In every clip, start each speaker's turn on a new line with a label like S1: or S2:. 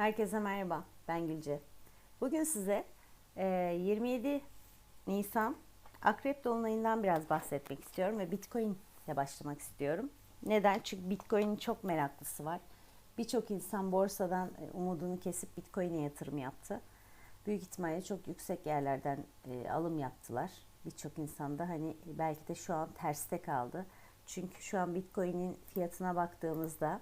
S1: Herkese merhaba, ben Gülce. Bugün size e, 27 Nisan Akrep Dolunay'ından biraz bahsetmek istiyorum ve Bitcoin ile başlamak istiyorum. Neden? Çünkü Bitcoin'in çok meraklısı var. Birçok insan borsadan e, umudunu kesip Bitcoin'e yatırım yaptı. Büyük ihtimalle çok yüksek yerlerden e, alım yaptılar. Birçok insan da hani belki de şu an terste kaldı. Çünkü şu an Bitcoin'in fiyatına baktığımızda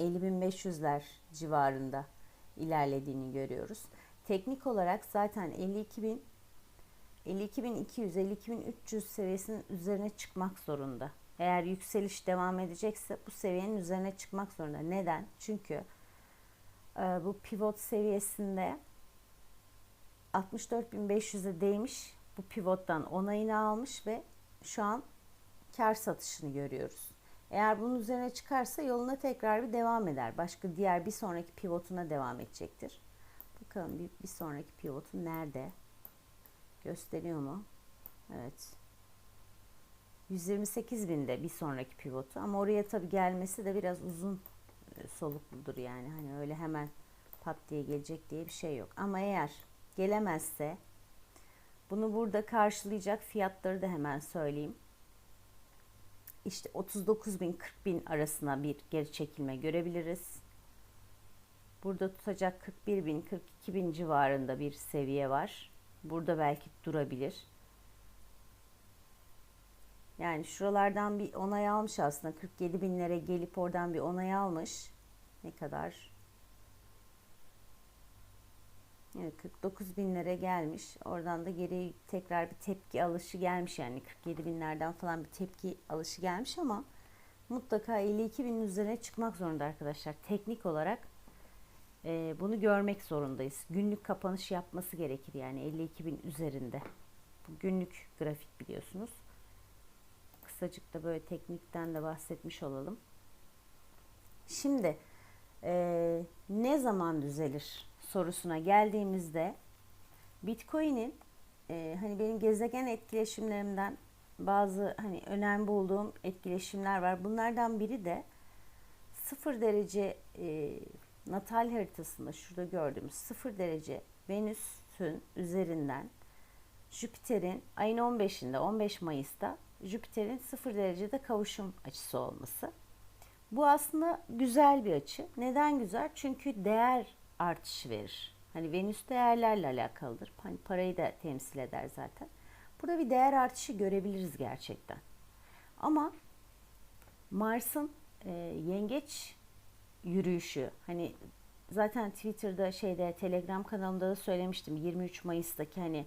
S1: 50.500'ler civarında ilerlediğini görüyoruz. Teknik olarak zaten 52.000 52.200 52.300 seviyesinin üzerine çıkmak zorunda. Eğer yükseliş devam edecekse bu seviyenin üzerine çıkmak zorunda. Neden? Çünkü e, bu pivot seviyesinde 64.500'e değmiş. Bu pivottan onayını almış ve şu an kar satışını görüyoruz. Eğer bunun üzerine çıkarsa yoluna tekrar bir devam eder. Başka diğer bir sonraki pivotuna devam edecektir. Bakalım bir, bir sonraki pivotu nerede? Gösteriyor mu? Evet. 128 binde bir sonraki pivotu ama oraya tabi gelmesi de biraz uzun e, solukludur yani hani öyle hemen pat diye gelecek diye bir şey yok. Ama eğer gelemezse bunu burada karşılayacak fiyatları da hemen söyleyeyim işte 39 bin 40 bin arasına bir geri çekilme görebiliriz. Burada tutacak 41 bin 42 bin civarında bir seviye var. Burada belki durabilir. Yani şuralardan bir onay almış aslında 47 binlere gelip oradan bir onay almış. Ne kadar? 49 binlere gelmiş. Oradan da geri tekrar bir tepki alışı gelmiş yani 47 binlerden falan bir tepki alışı gelmiş ama mutlaka 52 binin üzerine çıkmak zorunda arkadaşlar. Teknik olarak e, bunu görmek zorundayız. Günlük kapanış yapması gerekir yani 52 bin üzerinde. Bu günlük grafik biliyorsunuz. Kısacık da böyle teknikten de bahsetmiş olalım. Şimdi e, ne zaman düzelir sorusuna geldiğimizde Bitcoin'in e, hani benim gezegen etkileşimlerimden bazı hani önemli bulduğum etkileşimler var. Bunlardan biri de sıfır derece e, natal haritasında şurada gördüğümüz sıfır derece Venüs'ün üzerinden Jüpiter'in ayın 15'inde 15 Mayıs'ta Jüpiter'in sıfır derecede kavuşum açısı olması. Bu aslında güzel bir açı. Neden güzel? Çünkü değer artışı verir. Hani Venüs değerlerle alakalıdır. Hani parayı da temsil eder zaten. Burada bir değer artışı görebiliriz gerçekten. Ama Mars'ın e, yengeç yürüyüşü hani zaten Twitter'da şeyde Telegram kanalımda da söylemiştim 23 Mayıs'taki hani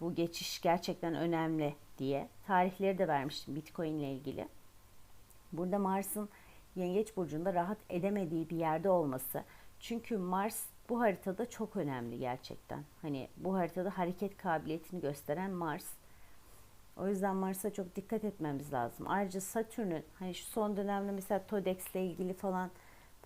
S1: bu geçiş gerçekten önemli diye tarihleri de vermiştim Bitcoin ile ilgili. Burada Mars'ın Yengeç burcunda rahat edemediği bir yerde olması çünkü Mars bu haritada çok önemli gerçekten. Hani bu haritada hareket kabiliyetini gösteren Mars. O yüzden Mars'a çok dikkat etmemiz lazım. Ayrıca Satürn'ün hani şu son dönemde mesela TODEX ile ilgili falan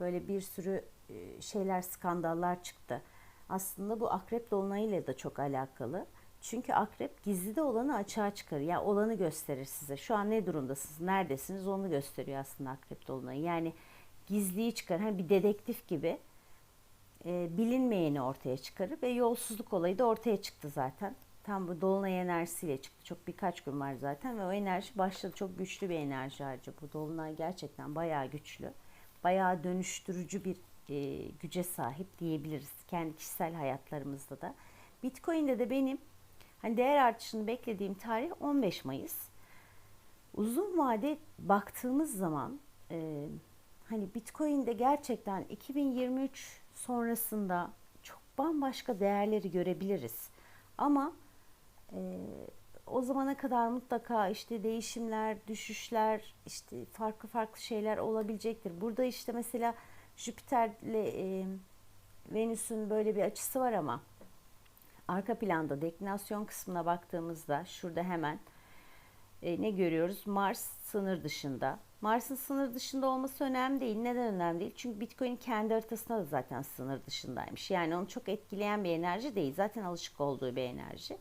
S1: böyle bir sürü e, şeyler, skandallar çıktı. Aslında bu akrep dolunayıyla da çok alakalı. Çünkü akrep gizlide olanı açığa çıkarır. Yani olanı gösterir size. Şu an ne durumdasınız, neredesiniz onu gösteriyor aslında akrep dolunayı. Yani gizliyi çıkar. Hani bir dedektif gibi e, bilinmeyeni ortaya çıkarır ve yolsuzluk olayı da ortaya çıktı zaten. Tam bu dolunay enerjisiyle çıktı. Çok birkaç gün var zaten ve o enerji başladı. Çok güçlü bir enerji ayrıca. Bu dolunay gerçekten bayağı güçlü. Bayağı dönüştürücü bir e, güce sahip diyebiliriz. Kendi kişisel hayatlarımızda da. Bitcoin'de de benim hani değer artışını beklediğim tarih 15 Mayıs. Uzun vade baktığımız zaman e, hani Bitcoin'de gerçekten 2023 sonrasında çok bambaşka değerleri görebiliriz. Ama e, o zamana kadar mutlaka işte değişimler, düşüşler, işte farklı farklı şeyler olabilecektir. Burada işte mesela Jüpiter'le e, Venüs'ün böyle bir açısı var ama arka planda deklinasyon kısmına baktığımızda şurada hemen e, ne görüyoruz? Mars sınır dışında. Mars'ın sınır dışında olması önemli değil. Neden önemli değil? Çünkü Bitcoin kendi haritasında da zaten sınır dışındaymış. Yani onu çok etkileyen bir enerji değil. Zaten alışık olduğu bir enerji.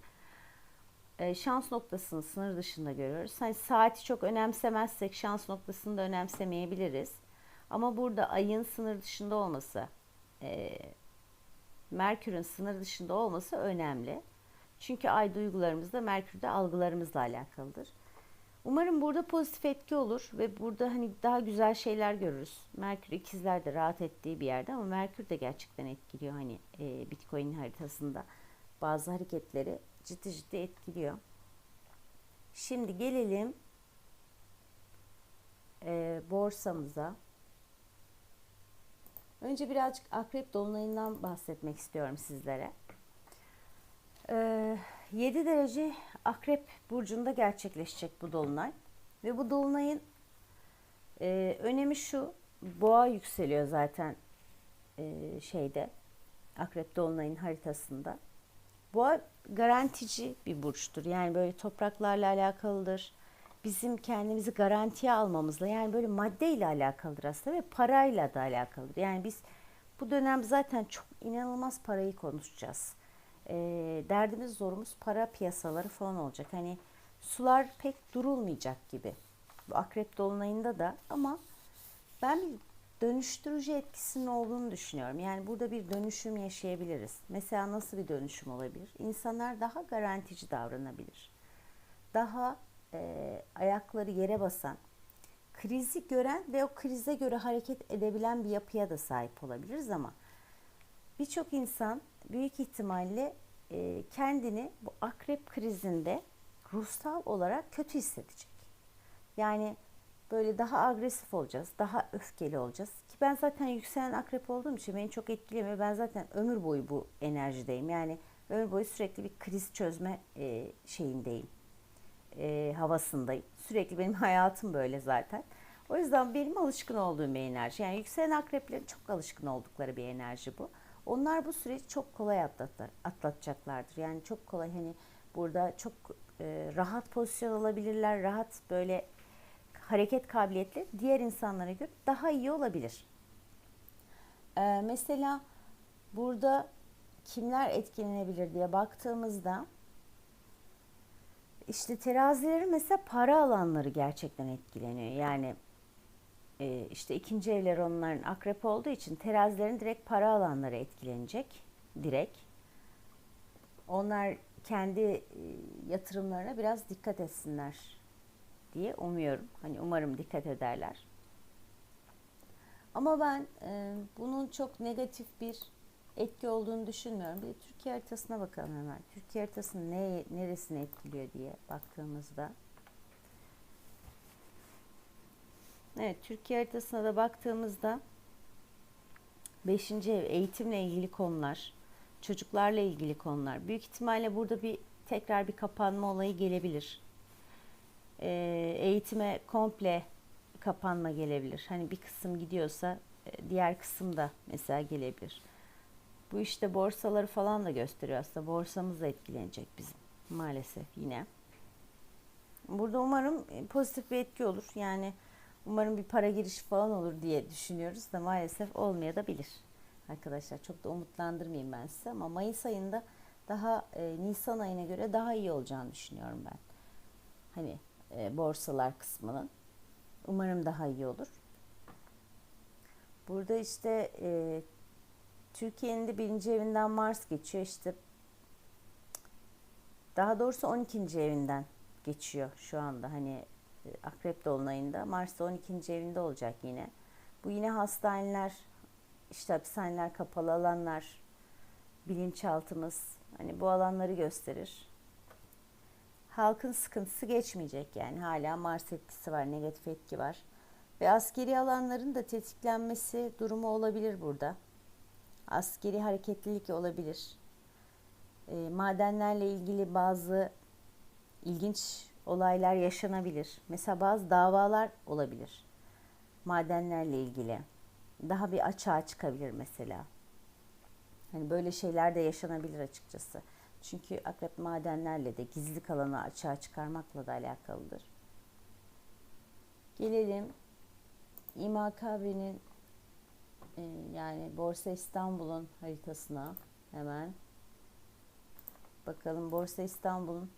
S1: E, şans noktasını sınır dışında görüyoruz. Hani saati çok önemsemezsek şans noktasını da önemsemeyebiliriz. Ama burada ayın sınır dışında olması, e, Merkür'ün sınır dışında olması önemli. Çünkü ay duygularımızda Merkür'de algılarımızla alakalıdır. Umarım burada pozitif etki olur ve burada hani daha güzel şeyler görürüz. Merkür ikizler de rahat ettiği bir yerde ama Merkür de gerçekten etkiliyor hani e, Bitcoin haritasında bazı hareketleri ciddi ciddi etkiliyor. Şimdi gelelim e, borsamıza. Önce birazcık akrep dolunayından bahsetmek istiyorum sizlere. E, 7 derece akrep burcunda gerçekleşecek bu dolunay. Ve bu dolunayın e, önemi şu. Boğa yükseliyor zaten e, şeyde akrep dolunayın haritasında. Boğa garantici bir burçtur. Yani böyle topraklarla alakalıdır. Bizim kendimizi garantiye almamızla yani böyle maddeyle alakalıdır aslında ve parayla da alakalıdır. Yani biz bu dönem zaten çok inanılmaz parayı konuşacağız. E, derdimiz zorumuz para piyasaları falan olacak. Hani sular pek durulmayacak gibi. Bu akrep dolunayında da ama ben bir dönüştürücü etkisinin olduğunu düşünüyorum. Yani burada bir dönüşüm yaşayabiliriz. Mesela nasıl bir dönüşüm olabilir? İnsanlar daha garantici davranabilir. Daha e, ayakları yere basan, krizi gören ve o krize göre hareket edebilen bir yapıya da sahip olabiliriz ama birçok insan büyük ihtimalle e, kendini bu akrep krizinde ruhsal olarak kötü hissedecek. Yani böyle daha agresif olacağız, daha öfkeli olacağız. Ki ben zaten yükselen akrep olduğum için beni çok etkilemiyor. Ben zaten ömür boyu bu enerjideyim. Yani ömür boyu sürekli bir kriz çözme e, şeyindeyim, e, havasındayım. Sürekli benim hayatım böyle zaten. O yüzden benim alışkın olduğum bir enerji. Yani yükselen akreplerin çok alışkın oldukları bir enerji bu. Onlar bu süreci çok kolay atlatır, atlatacaklardır. Yani çok kolay hani burada çok e, rahat pozisyon alabilirler. Rahat böyle hareket kabiliyetli diğer insanlara göre daha iyi olabilir. Ee, mesela burada kimler etkilenebilir diye baktığımızda işte terazilerin mesela para alanları gerçekten etkileniyor. Yani e, işte ikinci evler onların akrep olduğu için terazilerin direkt para alanları etkilenecek. Direkt. Onlar kendi e, yatırımlarına biraz dikkat etsinler diye umuyorum. Hani umarım dikkat ederler. Ama ben e, bunun çok negatif bir etki olduğunu düşünmüyorum. Bir Türkiye haritasına bakalım hemen. Türkiye haritasının ne, neresini etkiliyor diye baktığımızda. Evet, Türkiye haritasına da baktığımızda 5. ev eğitimle ilgili konular, çocuklarla ilgili konular. Büyük ihtimalle burada bir tekrar bir kapanma olayı gelebilir. E, eğitime komple kapanma gelebilir. Hani bir kısım gidiyorsa e, diğer kısım da mesela gelebilir. Bu işte borsaları falan da gösteriyor aslında. Borsamız da etkilenecek bizim maalesef yine. Burada umarım e, pozitif bir etki olur. Yani umarım bir para girişi falan olur diye düşünüyoruz da maalesef olmayabilir. Arkadaşlar çok da umutlandırmayayım ben size ama Mayıs ayında daha e, Nisan ayına göre daha iyi olacağını düşünüyorum ben. Hani e, borsalar kısmının. Umarım daha iyi olur. Burada işte e, Türkiye'nin de birinci evinden Mars geçiyor işte. Daha doğrusu 12. evinden geçiyor şu anda hani Akrep Dolunay'ında. Mars da 12. evinde olacak yine. Bu yine hastaneler, işte hapishaneler, kapalı alanlar, bilinçaltımız hani bu alanları gösterir halkın sıkıntısı geçmeyecek yani hala Mars etkisi var, negatif etki var. Ve askeri alanların da tetiklenmesi durumu olabilir burada. Askeri hareketlilik olabilir. E, madenlerle ilgili bazı ilginç olaylar yaşanabilir. Mesela bazı davalar olabilir. Madenlerle ilgili. Daha bir açığa çıkabilir mesela. Hani böyle şeyler de yaşanabilir açıkçası. Çünkü akrep madenlerle de gizli kalanı açığa çıkarmakla da alakalıdır. Gelelim İMKB'nin e, yani Borsa İstanbul'un haritasına hemen bakalım Borsa İstanbul'un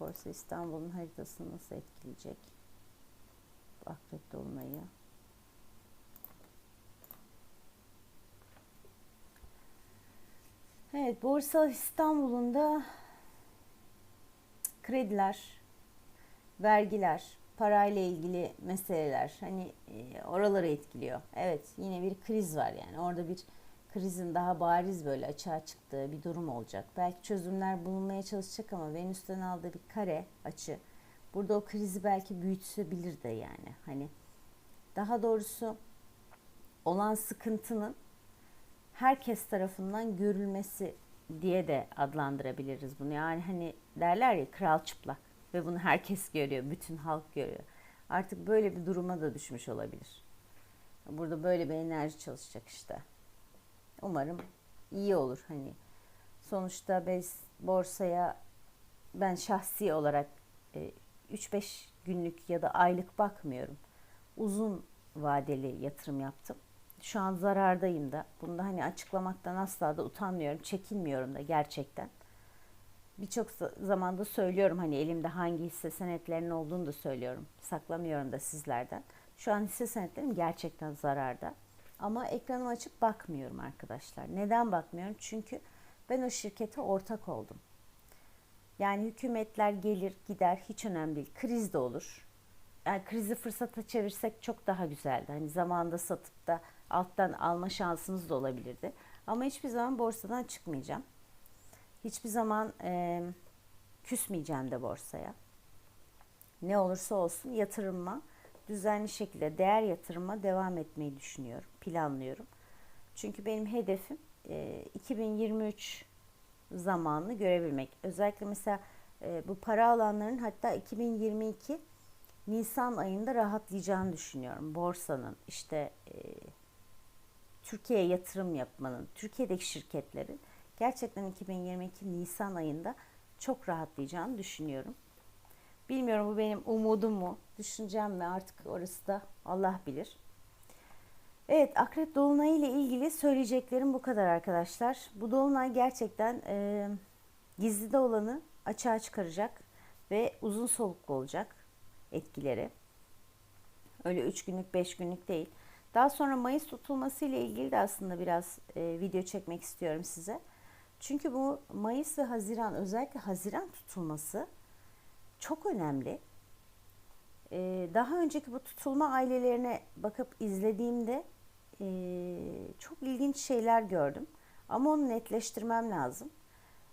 S1: Akrep Borsası İstanbul'un haritasını nasıl etkileyecek? Bu akrep dolunayı. Evet, Borsa İstanbul'un da krediler, vergiler, parayla ilgili meseleler hani e, oraları etkiliyor. Evet, yine bir kriz var yani. Orada bir krizin daha bariz böyle açığa çıktığı bir durum olacak. Belki çözümler bulunmaya çalışacak ama Venüs'ten aldığı bir kare açı burada o krizi belki büyütebilir de yani. Hani daha doğrusu olan sıkıntının herkes tarafından görülmesi diye de adlandırabiliriz bunu. Yani hani derler ya kral çıplak ve bunu herkes görüyor, bütün halk görüyor. Artık böyle bir duruma da düşmüş olabilir. Burada böyle bir enerji çalışacak işte. Umarım iyi olur hani. Sonuçta biz borsaya ben şahsi olarak 3-5 e, günlük ya da aylık bakmıyorum. Uzun vadeli yatırım yaptım. Şu an zarardayım da. Bunu da hani açıklamaktan asla da utanmıyorum, çekinmiyorum da gerçekten. Birçok zamanda söylüyorum hani elimde hangi hisse senetlerinin olduğunu da söylüyorum. Saklamıyorum da sizlerden. Şu an hisse senetlerim gerçekten zararda. Ama ekranımı açıp bakmıyorum arkadaşlar. Neden bakmıyorum? Çünkü ben o şirkete ortak oldum. Yani hükümetler gelir gider hiç önemli değil. Kriz de olur. Yani krizi fırsata çevirsek çok daha güzeldi. Hani zamanında satıp da alttan alma şansımız da olabilirdi. Ama hiçbir zaman borsadan çıkmayacağım. Hiçbir zaman e, küsmeyeceğim de borsaya. Ne olursa olsun yatırıma düzenli şekilde değer yatırıma devam etmeyi düşünüyorum, planlıyorum. Çünkü benim hedefim e, 2023 zamanını görebilmek. Özellikle mesela e, bu para alanların hatta 2022 Nisan ayında rahatlayacağını düşünüyorum. Borsanın işte e, Türkiye'ye yatırım yapmanın, Türkiye'deki şirketlerin gerçekten 2022 Nisan ayında çok rahatlayacağını düşünüyorum. Bilmiyorum bu benim umudum mu, düşüncem mi artık orası da Allah bilir. Evet Akrep Dolunayı ile ilgili söyleyeceklerim bu kadar arkadaşlar. Bu Dolunay gerçekten e, gizlide olanı açığa çıkaracak ve uzun soluklu olacak etkileri. Öyle 3 günlük 5 günlük değil. Daha sonra Mayıs tutulması ile ilgili de aslında biraz e, video çekmek istiyorum size. Çünkü bu Mayıs ve Haziran özellikle Haziran tutulması çok önemli. E, daha önceki bu tutulma ailelerine bakıp izlediğimde e, çok ilginç şeyler gördüm. Ama onu netleştirmem lazım.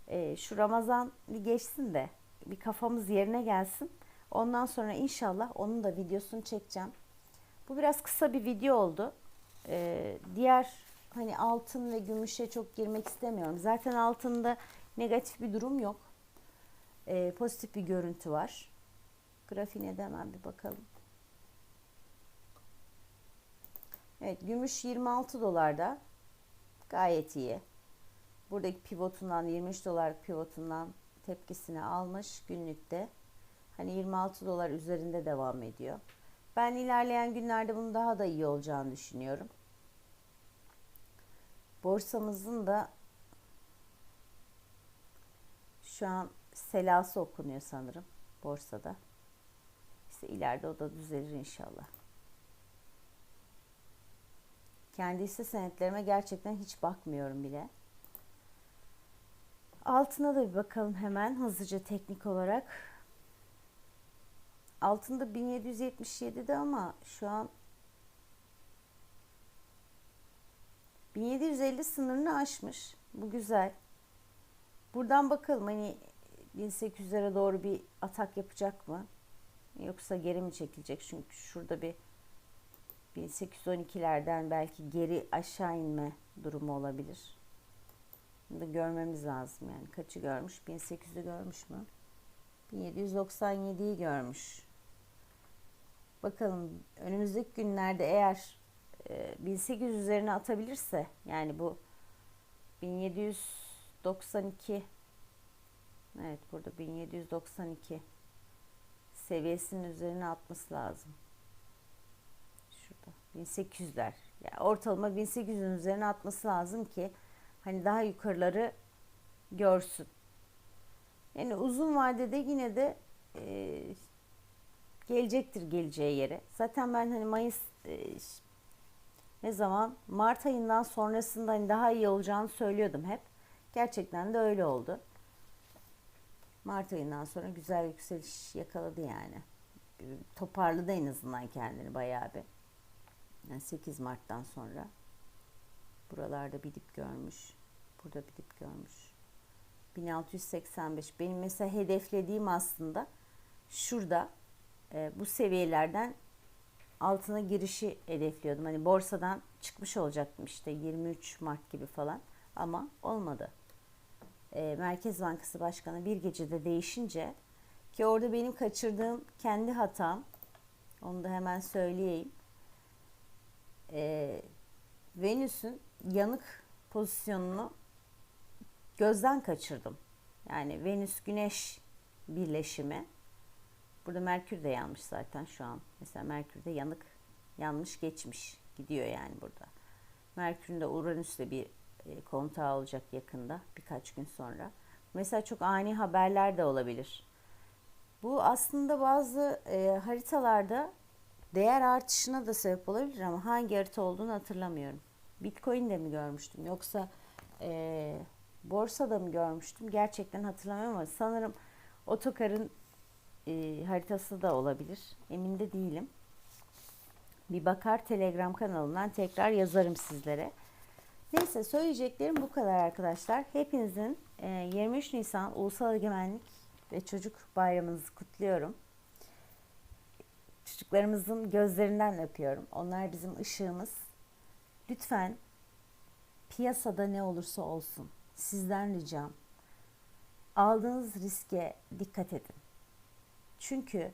S1: E, şu Ramazan bir geçsin de bir kafamız yerine gelsin. Ondan sonra inşallah onun da videosunu çekeceğim. Bu biraz kısa bir video oldu. Ee, diğer hani altın ve gümüşe çok girmek istemiyorum. Zaten altında negatif bir durum yok. Ee, pozitif bir görüntü var. Grafiğine de hemen bir bakalım. Evet gümüş 26 dolarda. Gayet iyi. Buradaki pivotundan 23 dolar pivotundan tepkisini almış günlükte. Hani 26 dolar üzerinde devam ediyor. Ben ilerleyen günlerde bunun daha da iyi olacağını düşünüyorum. Borsamızın da şu an selası okunuyor sanırım borsada. İşte ileride o da düzelir inşallah. Kendi hisse senetlerime gerçekten hiç bakmıyorum bile. Altına da bir bakalım hemen hızlıca teknik olarak. Altında 1777'de ama şu an 1750 sınırını aşmış. Bu güzel. Buradan bakalım hani 1800'lere doğru bir atak yapacak mı? Yoksa geri mi çekilecek? Çünkü şurada bir 1812'lerden belki geri aşağı inme durumu olabilir. Bunu da görmemiz lazım yani. Kaçı görmüş? 1800'ü görmüş mü? 1797'yi görmüş. Bakalım önümüzdeki günlerde eğer e, 1800 üzerine atabilirse yani bu 1792 evet burada 1792 seviyesinin üzerine atması lazım. Şurada 1800'ler. Yani ortalama 1800'ün üzerine atması lazım ki hani daha yukarıları görsün. Yani uzun vadede yine de e, gelecektir geleceği yere. Zaten ben hani Mayıs e, ne zaman Mart ayından sonrasında hani daha iyi olacağını söylüyordum hep. Gerçekten de öyle oldu. Mart ayından sonra güzel yükseliş yakaladı yani. Toparladı en azından kendini bayağı bir. Yani 8 Mart'tan sonra buralarda bir dip görmüş. Burada bir dip görmüş. 1685 benim mesela hedeflediğim aslında şurada e, bu seviyelerden altına girişi hedefliyordum. Hani borsadan çıkmış olacaktım işte 23 Mart gibi falan ama olmadı. E, Merkez Bankası Başkanı bir gecede değişince ki orada benim kaçırdığım kendi hatam onu da hemen söyleyeyim. E, Venüs'ün yanık pozisyonunu gözden kaçırdım. Yani Venüs Güneş birleşimi. Burada Merkür de yanmış zaten şu an. Mesela Merkür de yanık yanmış geçmiş gidiyor yani burada. Merkür'ün de Uranüs'le bir kontağı olacak yakında birkaç gün sonra. Mesela çok ani haberler de olabilir. Bu aslında bazı e, haritalarda değer artışına da sebep olabilir ama hangi harita olduğunu hatırlamıyorum. Bitcoin de mi görmüştüm yoksa e, borsada mı görmüştüm gerçekten hatırlamıyorum ama sanırım otokarın e, haritası da olabilir emin de değilim. Bir bakar Telegram kanalından tekrar yazarım sizlere. Neyse söyleyeceklerim bu kadar arkadaşlar. Hepinizin e, 23 Nisan Ulusal Egemenlik ve Çocuk Bayramınızı kutluyorum. Çocuklarımızın gözlerinden öpüyorum. Onlar bizim ışığımız. Lütfen piyasada ne olursa olsun sizden ricam aldığınız riske dikkat edin. Çünkü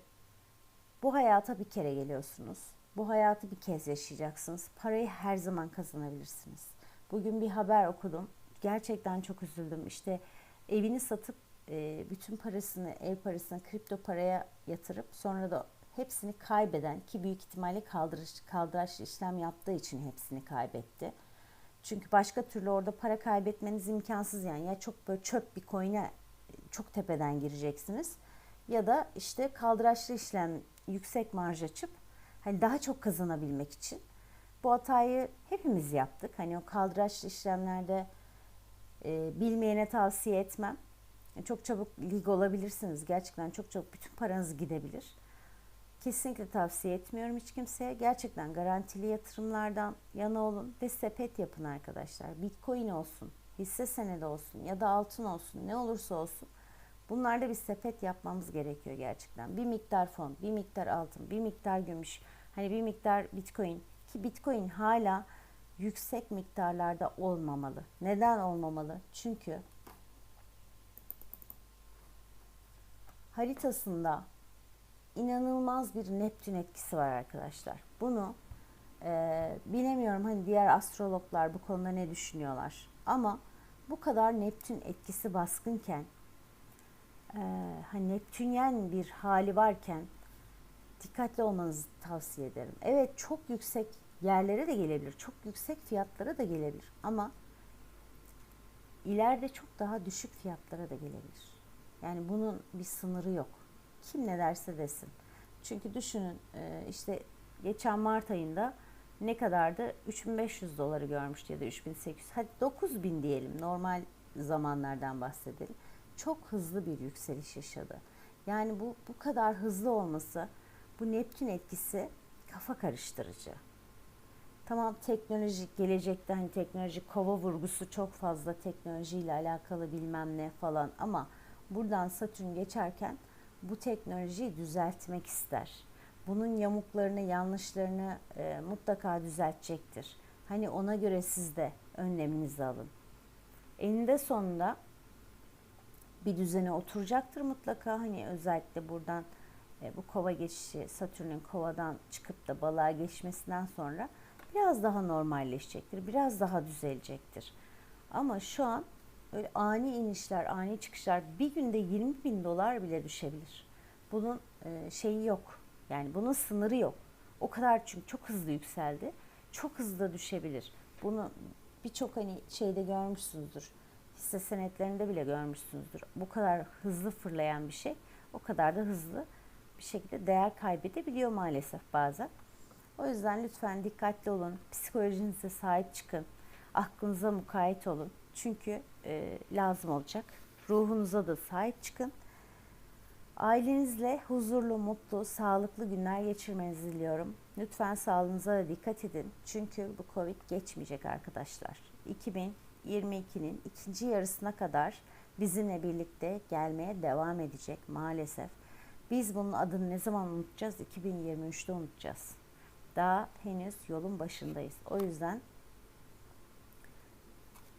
S1: bu hayata bir kere geliyorsunuz. Bu hayatı bir kez yaşayacaksınız. Parayı her zaman kazanabilirsiniz. Bugün bir haber okudum. Gerçekten çok üzüldüm. İşte evini satıp e, bütün parasını, ev parasını kripto paraya yatırıp sonra da hepsini kaybeden ki büyük ihtimalle kaldırış, kaldıraçlı işlem yaptığı için hepsini kaybetti. Çünkü başka türlü orada para kaybetmeniz imkansız yani. Ya çok böyle çöp bir coin'e çok tepeden gireceksiniz ya da işte kaldıraçlı işlem yüksek marj açıp hani daha çok kazanabilmek için bu hatayı hepimiz yaptık. Hani o kaldıraçlı işlemlerde e, bilmeyene tavsiye etmem. Çok çabuk lig olabilirsiniz. Gerçekten çok çabuk bütün paranız gidebilir. Kesinlikle tavsiye etmiyorum hiç kimseye. Gerçekten garantili yatırımlardan yana olun ve sepet yapın arkadaşlar. Bitcoin olsun, hisse senedi olsun ya da altın olsun ne olursa olsun. Bunlarda bir sepet yapmamız gerekiyor gerçekten. Bir miktar fon, bir miktar altın, bir miktar gümüş, hani bir miktar bitcoin ki bitcoin hala yüksek miktarlarda olmamalı. Neden olmamalı? Çünkü haritasında inanılmaz bir Neptün etkisi var arkadaşlar. Bunu e, bilemiyorum hani diğer astrologlar bu konuda ne düşünüyorlar. Ama bu kadar Neptün etkisi baskınken e, hani Neptünyen bir hali varken dikkatli olmanızı tavsiye ederim. Evet çok yüksek yerlere de gelebilir. Çok yüksek fiyatlara da gelebilir. Ama ileride çok daha düşük fiyatlara da gelebilir. Yani bunun bir sınırı yok. Kim ne derse desin. Çünkü düşünün e, işte geçen Mart ayında ne kadardı? 3500 doları görmüştü ya da 3800. Hadi 9000 diyelim. Normal zamanlardan bahsedelim. Çok hızlı bir yükseliş yaşadı. Yani bu bu kadar hızlı olması bu Neptün etkisi kafa karıştırıcı. Tamam teknoloji gelecekte hani teknoloji kova vurgusu çok fazla teknolojiyle alakalı bilmem ne falan ama buradan Satürn geçerken bu teknolojiyi düzeltmek ister. Bunun yamuklarını, yanlışlarını e, mutlaka düzeltecektir. Hani ona göre siz de önleminizi alın. Eninde sonunda bir düzene oturacaktır mutlaka. Hani özellikle buradan e, bu kova geçişi Satürn'ün kovadan çıkıp da balığa geçmesinden sonra biraz daha normalleşecektir. Biraz daha düzelecektir. Ama şu an öyle ani inişler, ani çıkışlar bir günde 20 bin dolar bile düşebilir. Bunun e, şeyi yok. Yani bunun sınırı yok. O kadar çünkü çok hızlı yükseldi. Çok hızlı da düşebilir. Bunu birçok hani şeyde görmüşsünüzdür. Hisse senetlerinde bile görmüşsünüzdür. Bu kadar hızlı fırlayan bir şey o kadar da hızlı bir şekilde değer kaybedebiliyor maalesef bazen. O yüzden lütfen dikkatli olun. Psikolojinize sahip çıkın. Aklınıza mukayyet olun. Çünkü e, lazım olacak. Ruhunuza da sahip çıkın. Ailenizle huzurlu, mutlu, sağlıklı günler geçirmenizi diliyorum. Lütfen sağlığınıza da dikkat edin. Çünkü bu Covid geçmeyecek arkadaşlar. 2022'nin ikinci yarısına kadar bizimle birlikte gelmeye devam edecek maalesef. Biz bunun adını ne zaman unutacağız? 2023'te unutacağız. Daha henüz yolun başındayız. O yüzden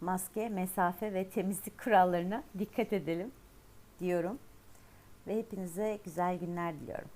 S1: maske, mesafe ve temizlik kurallarına dikkat edelim diyorum ve hepinize güzel günler diliyorum.